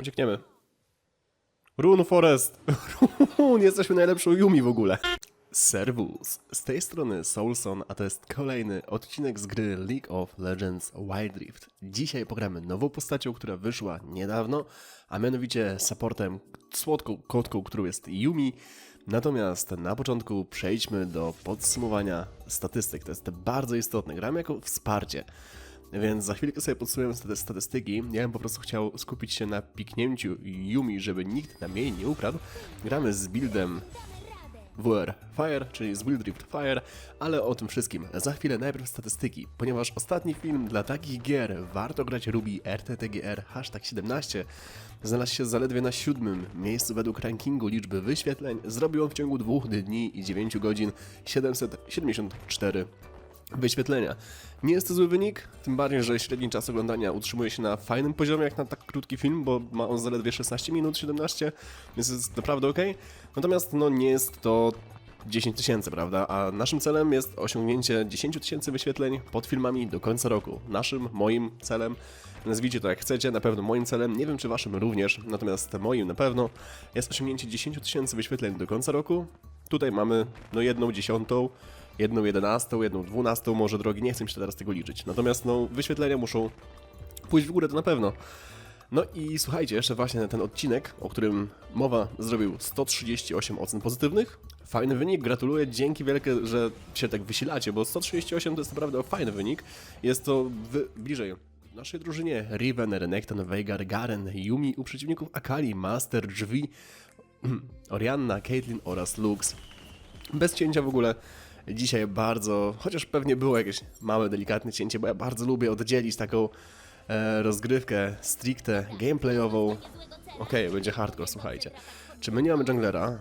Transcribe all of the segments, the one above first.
Uciekniemy. Run Forest! Jesteśmy najlepszą Yumi w ogóle. Servus! Z tej strony Soulson, a to jest kolejny odcinek z gry League of Legends Wild Rift. Dzisiaj pogramy nową postacią, która wyszła niedawno, a mianowicie supportem słodką kotką, którą jest Yumi. Natomiast na początku przejdźmy do podsumowania statystyk. To jest bardzo istotne. Gramy jako wsparcie. Więc za chwilkę sobie podsumujemy staty- statystyki. Ja bym po prostu chciał skupić się na piknięciu Yumi, żeby nikt nam jej nie ukradł. Gramy z buildem WR Fire, czyli z Wild Rift Fire, ale o tym wszystkim za chwilę najpierw statystyki, ponieważ ostatni film dla takich gier warto grać Ruby RTTGR hashtag 17 znalazł się zaledwie na siódmym miejscu według rankingu liczby wyświetleń. Zrobił on w ciągu dwóch dni i 9 godzin 774 wyświetlenia. Nie jest to zły wynik, tym bardziej, że średni czas oglądania utrzymuje się na fajnym poziomie jak na tak krótki film, bo ma on zaledwie 16 minut, 17, więc jest naprawdę ok. Natomiast no nie jest to 10 tysięcy, prawda? A naszym celem jest osiągnięcie 10 tysięcy wyświetleń pod filmami do końca roku. Naszym, moim celem, nazwijcie to jak chcecie, na pewno moim celem, nie wiem czy waszym również, natomiast moim na pewno jest osiągnięcie 10 tysięcy wyświetleń do końca roku. Tutaj mamy no jedną dziesiątą, jedną jedenastą, jedną dwunastą, może drogi, nie chcę mi się teraz tego liczyć. Natomiast no wyświetlenia muszą pójść w górę, to na pewno. No i słuchajcie, jeszcze właśnie ten odcinek, o którym mowa, zrobił 138 ocen pozytywnych. Fajny wynik, gratuluję, dzięki wielkie, że się tak wysilacie, bo 138 to jest naprawdę fajny wynik. Jest to bliżej naszej drużynie Riven, Renekton, Veigar, Garen, Yumi, u przeciwników Akali, Master, Drzwi, Orianna, Caitlyn oraz Lux. Bez cięcia w ogóle. Dzisiaj bardzo, chociaż pewnie było jakieś małe, delikatne cięcie, bo ja bardzo lubię oddzielić taką e, rozgrywkę stricte gameplayową. Okej, będzie hardcore, słuchajcie. Czy my nie mamy junglera?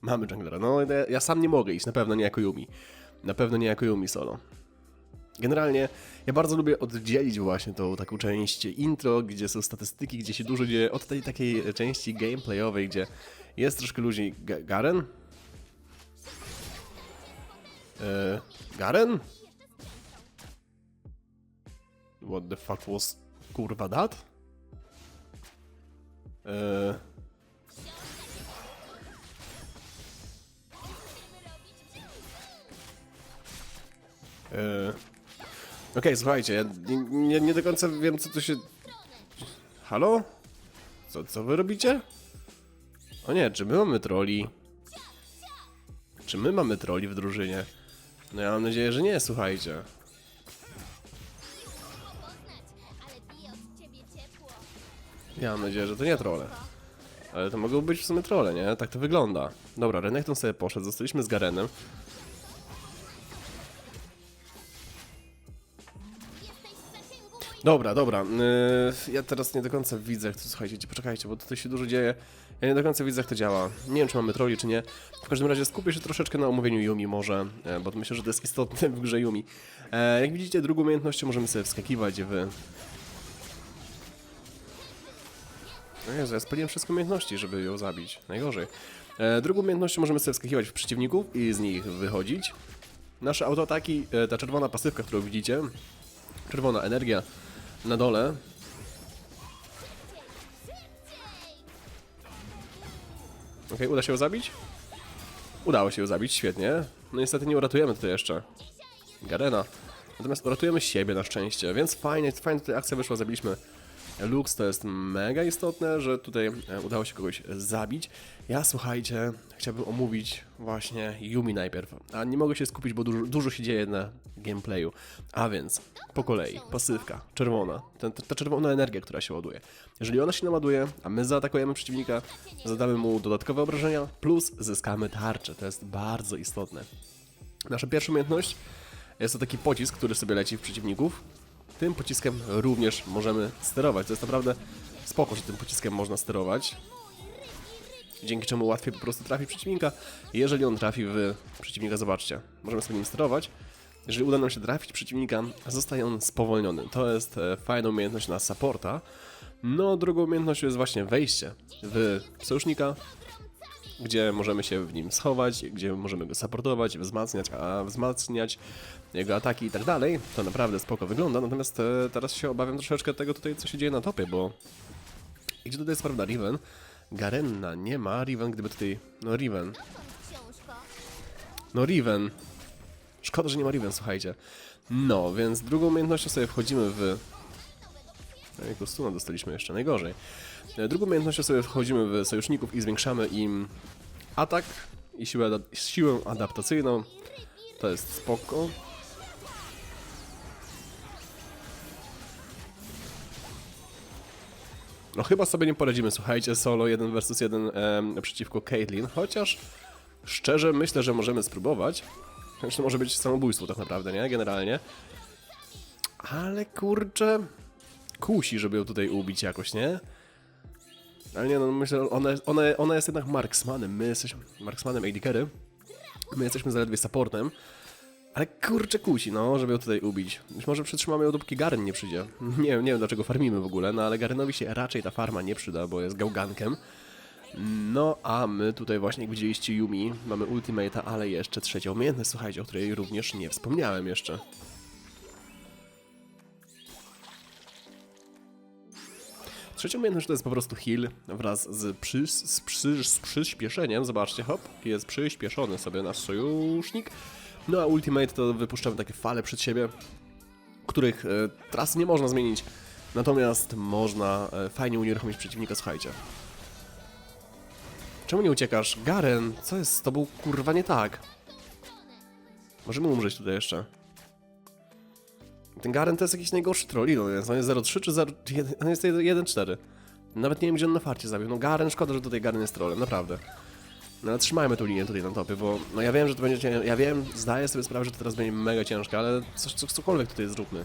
Mamy junglera. No, ja, ja sam nie mogę iść, na pewno nie jako Yumi. Na pewno nie jako Yumi solo. Generalnie ja bardzo lubię oddzielić właśnie tą taką część intro, gdzie są statystyki, gdzie się dużo dzieje, od tej takiej części gameplayowej, gdzie jest troszkę luźniej. Ga- Garen? E, Garen? What the fuck was kurwa that? E, e, Okej, słuchajcie, ja nie, nie, nie do końca wiem co tu się... Halo? Co, co wy robicie? O nie, czy my mamy troli? Czy my mamy troli w drużynie? No ja mam nadzieję, że nie, słuchajcie. Ja mam nadzieję, że to nie trole. Ale to mogą być w sumie trole, nie? Tak to wygląda. Dobra, Renekton sobie poszedł, zostaliśmy z Garenem. Dobra, dobra. Yy, ja teraz nie do końca widzę, słuchajcie, poczekajcie, bo tutaj się dużo dzieje. Ja nie do końca widzę, jak to działa. Nie wiem, czy mamy troli, czy nie. W każdym razie skupię się troszeczkę na omówieniu Yumi może, e, bo myślę, że to jest istotne w grze Yumi. E, jak widzicie, drugą umiejętnością możemy sobie wskakiwać w... No Jezu, ja spaliłem wszystkie umiejętności, żeby ją zabić. Najgorzej. E, drugą umiejętnością możemy sobie wskakiwać w przeciwników i z nich wychodzić. Nasze autoataki, ta czerwona pasywka, którą widzicie, czerwona energia na dole. Okej, uda się ją zabić? Udało się ją zabić, świetnie. No niestety nie uratujemy tutaj jeszcze Garena. Natomiast uratujemy siebie na szczęście, więc fajnie, fajnie tutaj akcja wyszła, zabiliśmy Lux, to jest mega istotne, że tutaj e, udało się kogoś zabić. Ja, słuchajcie, chciałbym omówić właśnie Yumi najpierw, a nie mogę się skupić, bo dużo, dużo się dzieje na gameplayu. A więc, po kolei, pasywka, czerwona, ten, ta czerwona energia, która się ładuje. Jeżeli ona się naładuje, a my zaatakujemy przeciwnika, zadamy mu dodatkowe obrażenia, plus zyskamy tarczę, to jest bardzo istotne. Nasza pierwsza umiejętność jest to taki pocisk, który sobie leci w przeciwników. Tym pociskiem również możemy sterować. To jest naprawdę spoko, że tym pociskiem można sterować. Dzięki czemu łatwiej po prostu trafi przeciwnika. Jeżeli on trafi w przeciwnika, zobaczcie, możemy sobie nim sterować. Jeżeli uda nam się trafić przeciwnika, zostaje on spowolniony. To jest e, fajna umiejętność na supporta. No, drugą umiejętnością jest właśnie wejście w sojusznika, gdzie możemy się w nim schować, gdzie możemy go supportować, wzmacniać, a wzmacniać jego ataki i tak dalej. To naprawdę spoko wygląda, natomiast e, teraz się obawiam troszeczkę tego tutaj, co się dzieje na topie, bo I gdzie tutaj jest prawda? Riven. Garenna nie ma. Riven, gdyby tutaj... No Riven. No Riven. Szkoda, że nie ma Riven, słuchajcie. No, więc drugą umiejętnością sobie wchodzimy w... Jako stuna dostaliśmy jeszcze, najgorzej. E, Drugą umiejętnością sobie wchodzimy w sojuszników i zwiększamy im atak i siłę, siłę adaptacyjną. To jest spoko. No chyba sobie nie poradzimy, słuchajcie, solo 1 versus 1 em, przeciwko Caitlyn, chociaż szczerze myślę, że możemy spróbować. Chociaż to może być samobójstwo tak naprawdę, nie? Generalnie. Ale kurczę, kusi, żeby ją tutaj ubić jakoś, nie? Ale nie no, myślę, ona, ona, ona jest jednak marksmanem, my jesteśmy marksmanem AD Carry. My jesteśmy zaledwie supportem. Ale kurczę kusi, no, żeby ją tutaj ubić. Być może przetrzymamy ją dopóki Garen nie przyjdzie. Nie, nie wiem dlaczego farmimy w ogóle, no ale Garenowi się raczej ta farma nie przyda, bo jest gałgankiem. No, a my tutaj właśnie, jak widzieliście Yumi, mamy ultimate'a, ale jeszcze trzecią umiejętność, słuchajcie, o której również nie wspomniałem jeszcze. Trzecią umiejętność to jest po prostu heal wraz z, przy, z, przy, z przyspieszeniem. Zobaczcie, hop, jest przyspieszony sobie nasz sojusznik. No a ultimate to wypuszczamy takie fale przed siebie, których e, tras nie można zmienić. Natomiast można e, fajnie unieruchomić przeciwnika, słuchajcie. Czemu nie uciekasz? Garen, co jest z tobą kurwa nie tak? Możemy umrzeć tutaj jeszcze. Ten Garen to jest jakiś najgorszy troll, ile on jest? On jest 0,3 czy 0, czy jeden- on jest 1,4. Nawet nie wiem, gdzie on na farcie zabił. No Garen, szkoda, że tutaj Garen jest trollem, naprawdę. No ale trzymajmy tu linię tutaj na topie, bo no ja wiem, że to będzie ja wiem, zdaję sobie sprawę, że to teraz będzie mega ciężkie, ale coś, co, cokolwiek tutaj zróbmy.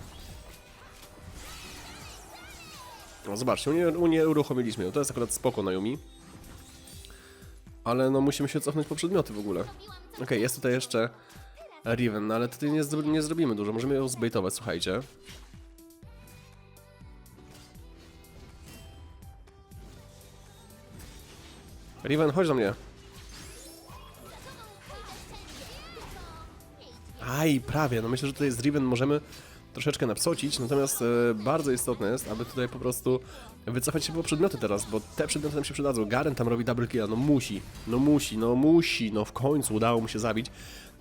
No zobaczcie, unie, unie uruchomiliśmy ją, to jest akurat spoko na Yumi. Ale no musimy się cofnąć po przedmioty w ogóle. Okej, jest tutaj jeszcze Riven, no ale tutaj nie, zro- nie zrobimy dużo, możemy ją zbejtować, słuchajcie. Riven, chodź do mnie. Aj, prawie. No myślę, że tutaj z Riven możemy troszeczkę napsocić, natomiast e, bardzo istotne jest, aby tutaj po prostu wycofać się po przedmioty teraz, bo te przedmioty nam się przydadzą. Garen tam robi double killa, no musi, no musi, no musi, no w końcu udało mu się zabić.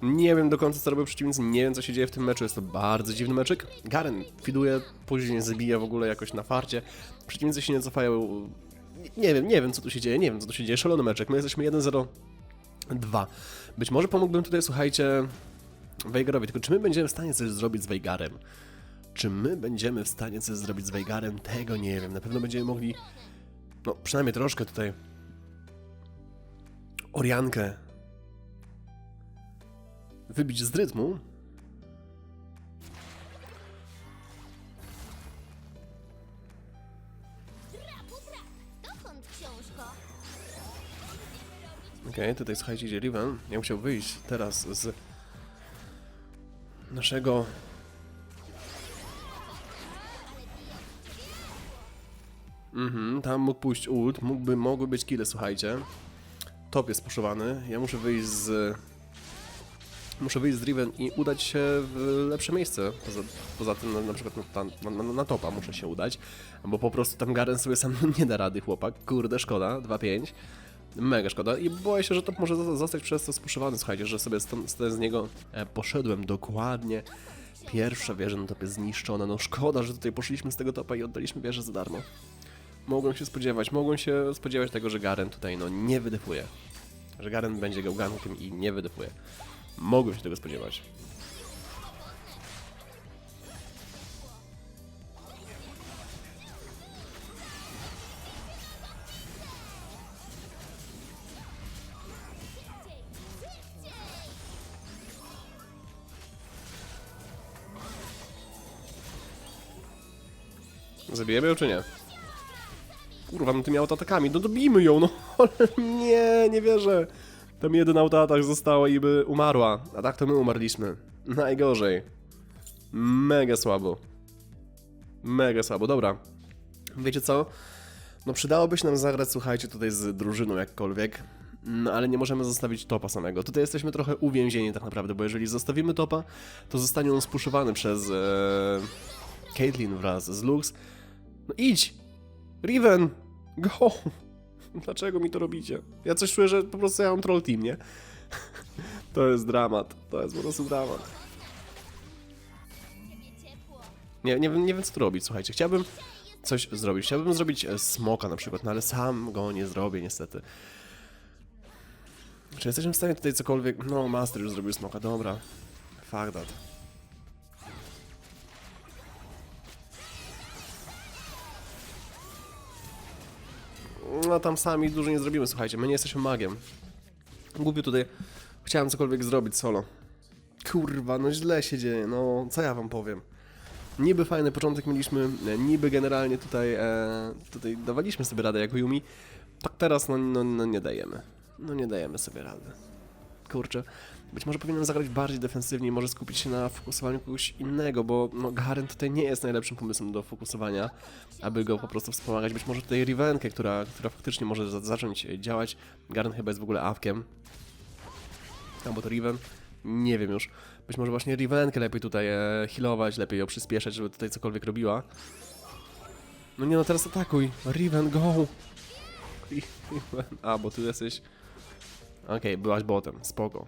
Nie wiem do końca co robią przeciwnicy, nie wiem co się dzieje w tym meczu, jest to bardzo dziwny meczyk. Garen fiduje, później zabija w ogóle jakoś na farcie, przeciwnicy się nie cofają, nie wiem, nie wiem co tu się dzieje, nie wiem co tu się dzieje, szalony meczek, my jesteśmy 1-0 2. Być może pomógłbym tutaj, słuchajcie, Weigarowi, tylko czy my będziemy w stanie coś zrobić z Weigarem? Czy my będziemy w stanie coś zrobić z Weigarem? Tego nie wiem. Na pewno będziemy mogli, no przynajmniej troszkę tutaj, Oriankę wybić z rytmu. Okej, tutaj słuchajcie, idzie Riven. Ja musiał wyjść teraz z naszego... Mhm, tam mógł pójść ult, mógłby, mogły być kille, słuchajcie. Top jest puszowany, ja muszę wyjść z... Muszę wyjść z Riven i udać się w lepsze miejsce. Poza, poza tym, na, na przykład na, na, na, topa muszę się udać, bo po prostu tam Garen sobie sam nie da rady, chłopak. Kurde, szkoda, 2-5. Mega szkoda i boję się, że to może zo- zostać przez to spuszczowany. Słuchajcie, że sobie stąd z niego e, poszedłem dokładnie. Pierwsza wieża na topie zniszczona. No szkoda, że tutaj poszliśmy z tego topa i oddaliśmy wieżę za darmo. Mogłem się spodziewać, mogłem się spodziewać tego, że Garen tutaj no nie wydefuje. Że Garen będzie gałgankiem i nie wydefuje. Mogłem się tego spodziewać. Zabijemy ją czy nie? Kurwa, no tymi autoatakami, no dobijmy ją, no nie, nie wierzę. Tam jeden autoatak została i by umarła, a tak to my umarliśmy. Najgorzej. Mega słabo. Mega słabo, dobra. Wiecie co? No przydałoby się nam zagrać, słuchajcie, tutaj z drużyną jakkolwiek. No ale nie możemy zostawić topa samego. Tutaj jesteśmy trochę uwięzieni tak naprawdę, bo jeżeli zostawimy topa, to zostanie on spuszowany przez e, Caitlyn wraz z Lux. No idź! Riven! Go! Dlaczego mi to robicie? Ja coś czuję, że po prostu ja mam troll team, nie? To jest dramat. To jest po prostu dramat. Nie, nie, wiem, nie wiem co tu robić, słuchajcie. Chciałbym coś zrobić. Chciałbym zrobić e, smoka na przykład, no ale sam go nie zrobię niestety. Czy jesteśmy w stanie tutaj cokolwiek... No, Master już zrobił smoka, dobra. Fuck that. No tam sami dużo nie zrobimy, słuchajcie. My nie jesteśmy magiem. Głupio tutaj. Chciałem cokolwiek zrobić solo. Kurwa, no źle się dzieje, no co ja wam powiem. Niby fajny początek mieliśmy, e, niby generalnie tutaj, e, tutaj dawaliśmy sobie radę jako Yumi, tak teraz no, no, no nie dajemy. No nie dajemy sobie rady. Kurczę, być może powinienem zagrać bardziej defensywnie i może skupić się na fokusowaniu kogoś innego, bo no, Garen tutaj nie jest najlepszym pomysłem do fokusowania, aby go po prostu wspomagać. Być może tutaj Rivenkę, która, która faktycznie może za zacząć działać. Garen chyba jest w ogóle awkiem. Albo to Riven. Nie wiem już. Być może właśnie Rivenkę lepiej tutaj e, healować, lepiej ją przyspieszać, żeby tutaj cokolwiek robiła. No nie no, teraz atakuj. Riven, go! Riven. A, bo tu jesteś... Okej, byłaś botem, spoko.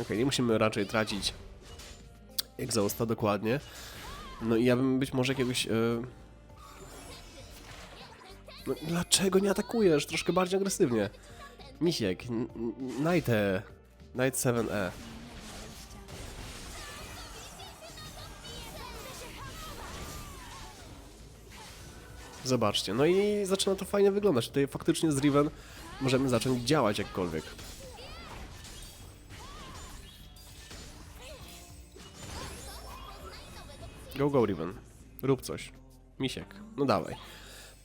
Okej, nie musimy raczej tracić egzausta dokładnie. No i ja bym być może jakiegoś... E... No, dlaczego nie atakujesz? Troszkę bardziej agresywnie. Misiek, Night E. Night 7E. Zobaczcie, no i zaczyna to fajnie wyglądać. Tutaj faktycznie z Riven możemy zacząć działać jakkolwiek. Go, go, Riven. Rób coś. Misiek, no dawaj.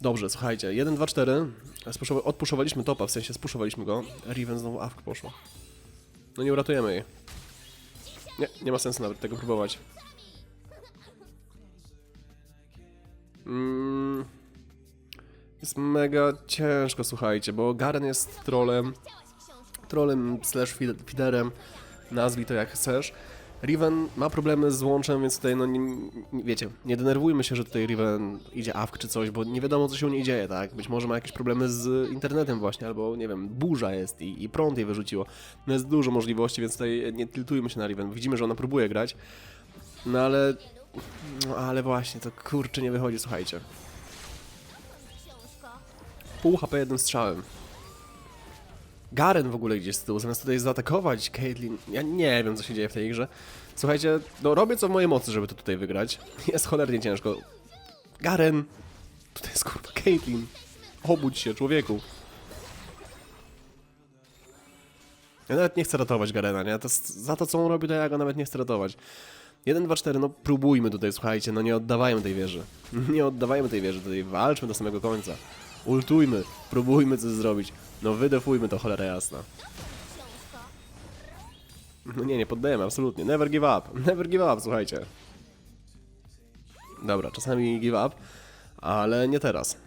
Dobrze, słuchajcie, 1, 2, 4. Spuszowa- odpuszowaliśmy topa, w sensie spuszowaliśmy go. Riven znowu awk poszło. No nie uratujemy jej. Nie, nie ma sensu nawet tego próbować. Mm, jest mega ciężko, słuchajcie, bo Garen jest trolem, trolem slash feederem, nazwij to jak chcesz. Riven ma problemy z łączem, więc tutaj, no nie, wiecie, nie denerwujmy się, że tutaj Riven idzie awk czy coś, bo nie wiadomo, co się u niej dzieje, tak? Być może ma jakieś problemy z internetem właśnie, albo, nie wiem, burza jest i, i prąd jej wyrzuciło. No jest dużo możliwości, więc tutaj nie tiltujmy się na Riven. Widzimy, że ona próbuje grać, no ale... No ale właśnie, to kurczę nie wychodzi, słuchajcie. Pół HP jednym strzałem. Garen w ogóle gdzieś z tyłu, zamiast tutaj zaatakować Caitlyn. Ja nie wiem, co się dzieje w tej grze. Słuchajcie, no robię co w mojej mocy, żeby to tutaj wygrać. Jest cholernie ciężko. Garen! Tutaj jest kurwa Caitlyn. Obudź się, człowieku. Ja nawet nie chcę ratować Garena, nie? To za to, co on robi, to ja go nawet nie chcę ratować. 1, 2, 4, no próbujmy tutaj, słuchajcie, no nie oddawajmy tej wieży. Nie oddawajmy tej wieży, tutaj walczmy do samego końca. Ultujmy, próbujmy coś zrobić. No wydefujmy to, cholera jasna. No nie, nie poddajemy, absolutnie. Never give up. Never give up, słuchajcie. Dobra, czasami give up, ale nie teraz.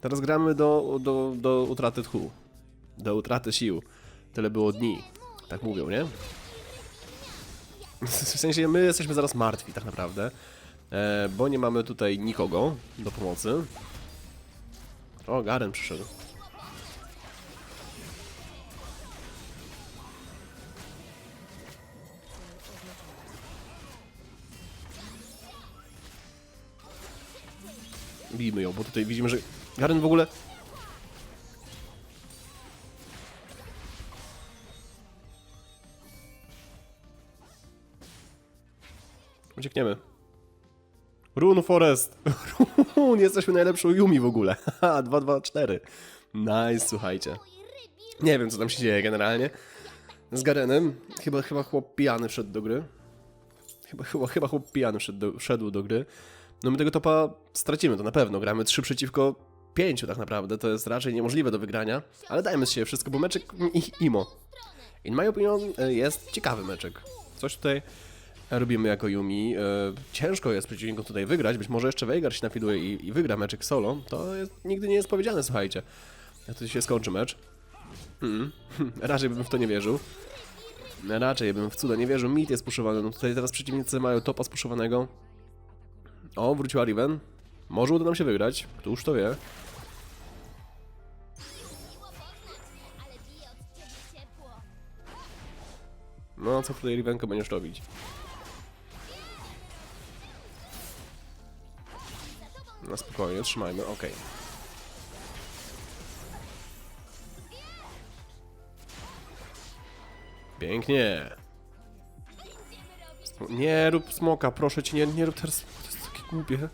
Teraz gramy do, do, do utraty tchu. Do utraty sił. Tyle było dni. Tak mówią, nie? W sensie my jesteśmy zaraz martwi tak naprawdę. E, bo nie mamy tutaj nikogo do pomocy. O, Garen przyszedł. Bijmy ją, bo tutaj widzimy, że Garen w ogóle... Uciekniemy. Rune Forest! Rune! Jesteśmy najlepszą Yumi w ogóle. Haha, 2, 2, 4. Nice, słuchajcie. Nie wiem, co tam się dzieje generalnie. Z Garenem. Chyba, chyba chłop pijany wszedł do gry. Chyba, chyba, chyba chłop pijany wszedł do, wszedł do gry. No my tego topa stracimy, to na pewno. Gramy 3 przeciwko 5 tak naprawdę. To jest raczej niemożliwe do wygrania. Ale dajmy z siebie wszystko, bo meczek i imo. In my opinion e, jest ciekawy meczek. Coś tutaj robimy jako Yumi. E, Ciężko jest przeciwnikom tutaj wygrać. Być może jeszcze Veigar się nafiduje i, i wygra meczek solo. To jest, nigdy nie jest powiedziane, słuchajcie. Jak to się skończy mecz. Hmm. Raczej bym w to nie wierzył. Raczej bym w cuda nie wierzył. Mit jest puszowany. No tutaj teraz przeciwnicy mają topa spuszowanego. O, wróciła Riven. Może uda nam się wygrać. Któż to wie? No, co tutaj Rivenko będziesz robić? No spokojnie, trzymajmy, okej. Pięknie. Nie rób smoka, proszę cię, nie, nie rób teraz. To jest takie głupie.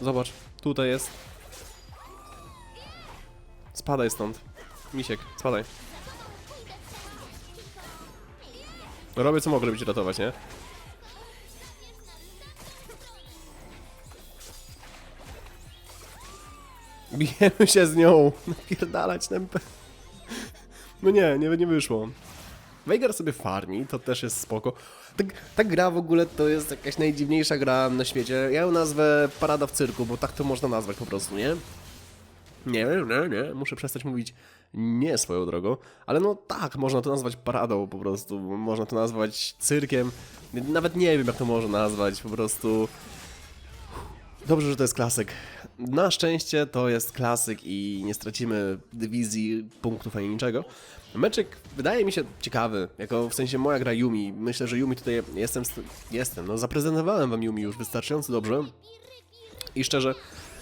Zobacz, tutaj jest. Spadaj stąd. Misiek, spadaj. Robię co mogę, żeby cię ratować, nie? Bijemy się z nią. Napierdalać nępę. No nie, nie, nie wyszło. Veigar sobie farmi, to też jest spoko. Ta, ta gra w ogóle to jest jakaś najdziwniejsza gra na świecie. Ja ją nazwę Parada w cyrku, bo tak to można nazwać po prostu, nie? Nie, nie, nie, muszę przestać mówić nie swoją drogą, ale no tak, można to nazwać paradą po prostu, można to nazwać cyrkiem, nawet nie wiem jak to można nazwać, po prostu... Dobrze, że to jest klasyk. Na szczęście to jest klasyk i nie stracimy dywizji, punktów ani niczego. Meczek wydaje mi się ciekawy, jako w sensie moja gra Yumi. Myślę, że Yumi tutaj jestem, st- jestem, no zaprezentowałem wam Yumi już wystarczająco dobrze. I szczerze,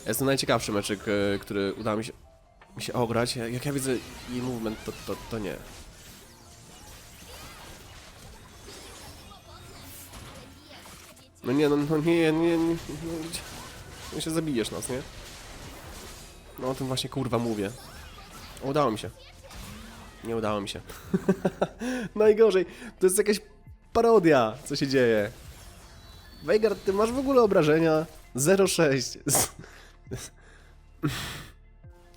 jest to najciekawszy meczek, e, który udało mi się, mi się ograć. Jak ja widzę jej movement, to, to, to nie. No nie, no, no nie, nie, nie, nie, nie się zabijesz nas, nie? No o tym właśnie kurwa mówię. Udało mi się. Nie udało mi się. Najgorzej, to jest jakaś parodia, co się dzieje. Veigar, ty masz w ogóle obrażenia? 0,6.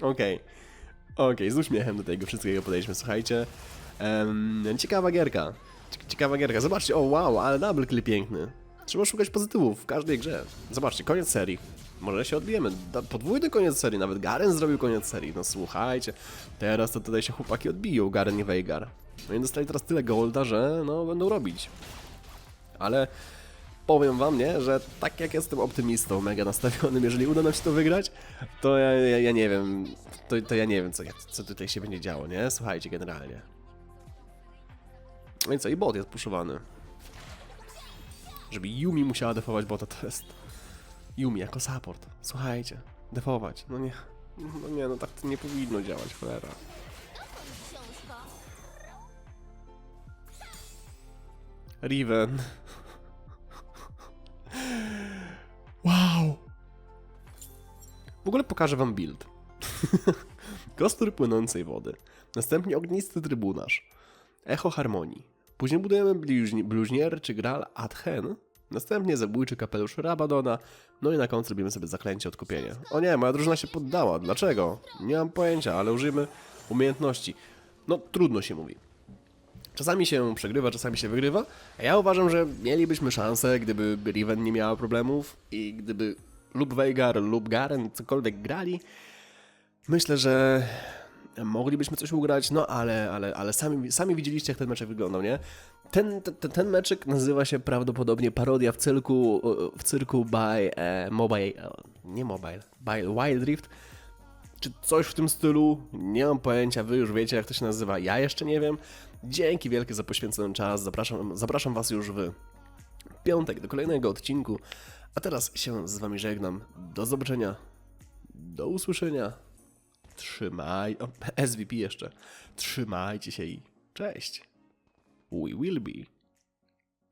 Okej. Okej, z uśmiechem do tego wszystkiego podejdźmy, słuchajcie. Em, ciekawa gierka. Cie- Ciekawa gierka. Zobaczcie, o wow, ale double kill piękny. Trzeba szukać pozytywów w każdej grze. Zobaczcie, koniec serii. Może się odbijemy. Podwójny koniec serii, nawet Garen zrobił koniec serii. No słuchajcie, teraz to tutaj się chłopaki odbiją, Garen i Veigar. No i dostali teraz tyle golda, że no będą robić. Ale powiem wam, nie, że tak jak jestem optymistą, mega nastawionym, jeżeli uda nam się to wygrać, to ja, ja, ja nie wiem, to, to ja nie wiem, co, co tutaj się będzie działo, nie? Słuchajcie, generalnie. No i co, i bot jest puszowany. Żeby Yumi musiała defować bota, to jest... Yumi jako support. Słuchajcie, defować. No nie, no nie, no tak to nie powinno działać, cholera. Riven. Wow! W ogóle pokażę wam build. Kostur płynącej wody. Następnie ognisty trybunarz. Echo harmonii. Później budujemy bliźni, bluźnier czy gral Adhen. Następnie zabójczy kapelusz Rabadona. No i na końcu robimy sobie zaklęcie odkupienia. O nie, moja drużyna się poddała. Dlaczego? Nie mam pojęcia, ale użyjemy umiejętności. No, trudno się mówi. Czasami się przegrywa, czasami się wygrywa. A ja uważam, że mielibyśmy szansę, gdyby Riven nie miała problemów i gdyby lub Veigar, lub Garen cokolwiek grali. Myślę, że moglibyśmy coś ugrać, no ale, ale, ale sami, sami widzieliście, jak ten meczek wyglądał, nie? Ten, ten, ten meczek nazywa się prawdopodobnie parodia w cyrku, w cyrku by e, mobile, e, nie mobile, by Wild Rift czy coś w tym stylu. Nie mam pojęcia, wy już wiecie jak to się nazywa, ja jeszcze nie wiem. Dzięki wielkie za poświęcony czas, zapraszam, zapraszam was już w piątek do kolejnego odcinku. A teraz się z wami żegnam. Do zobaczenia. Do usłyszenia. Trzymaj... O, SVP jeszcze. Trzymajcie się i cześć. We will be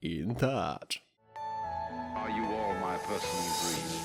in touch. Are you all my personal dreams?